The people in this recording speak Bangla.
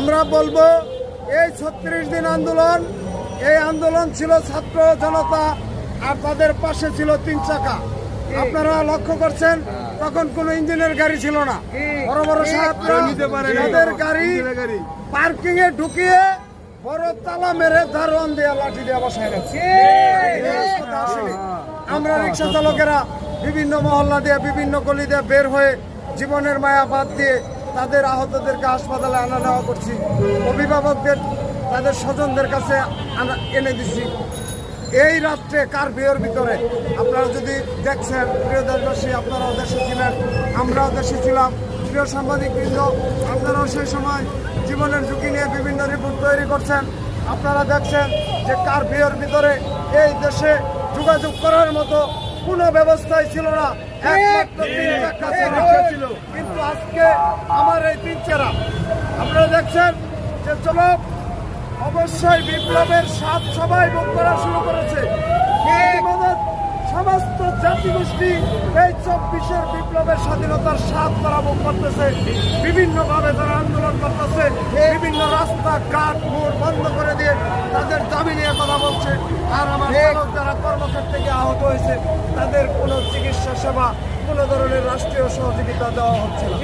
আমরা বলব এই ছত্রিশ দিন আন্দোলন এই আন্দোলন ছিল ছাত্র জনতা আর তাদের পাশে ছিল তিন চাকা। আপনারা লক্ষ্য করছেন তখন কোনো ইঞ্জিনের গাড়ি ছিল না। বড় বড় তাদের গাড়ি পার্কিং এ ঢুকিয়ে বড় তালা মেরে দারোয়ান দিয়ে লাঠি দিয়ে বসায় রাখছে। এই রাজপথে আসেনি। আমরা রিক্সা চালকেরা বিভিন্ন মহল্লা দিয়ে বিভিন্ন গলি দিয়ে বের হয়ে জীবনের মায়া বাদ দিয়ে তাদের আহতদেরকে হাসপাতালে আনা নেওয়া করছি। অভিভাবকদের, তাদের স্বজনদের কাছে এনে দিছি। এই রাত্রে কার বিয়ের ভিতরে আপনারা যদি দেখছেন, প্রিয় দেশবাসী, আপনারাও দেশে ছিলেন, আমরাও দেশে ছিলাম। প্রিয় সাংবাদিক বৃন্দ আপনারাও সেই সময় জীবনের ঝুঁকি নিয়ে বিভিন্ন রিপোর্ট তৈরি করছেন। আপনারা দেখছেন যে কার বিয়ের ভিতরে এই দেশে যোগাযোগ করার মতো কোনো ব্যবস্থাই ছিল না। কিন্তু আজকে আমার এই তিন চেরা। আপনারা দেখছেন যে চলো অবশ্যই বিপ্লবের স্বাদ সবাই ভোগ করা শুরু করেছে। সমস্ত জাতিগোষ্ঠী এই চব্বিশের বিপ্লবের স্বাধীনতার স্বাদ তারা ভোগ করতেছে। বিভিন্ন ভাবে তারা আন্দোলন করতেছে, বিভিন্ন রাস্তা ঘাট মোড় বন্ধ করে তাদের দাবি নিয়ে কথা বলছে। আর আমার যারা কর্মক্ষেত্র থেকে আহত হয়েছে তাদের কোনো চিকিৎসা সেবা কোনো ধরনের রাষ্ট্রীয় সহযোগিতা দেওয়া হচ্ছে না।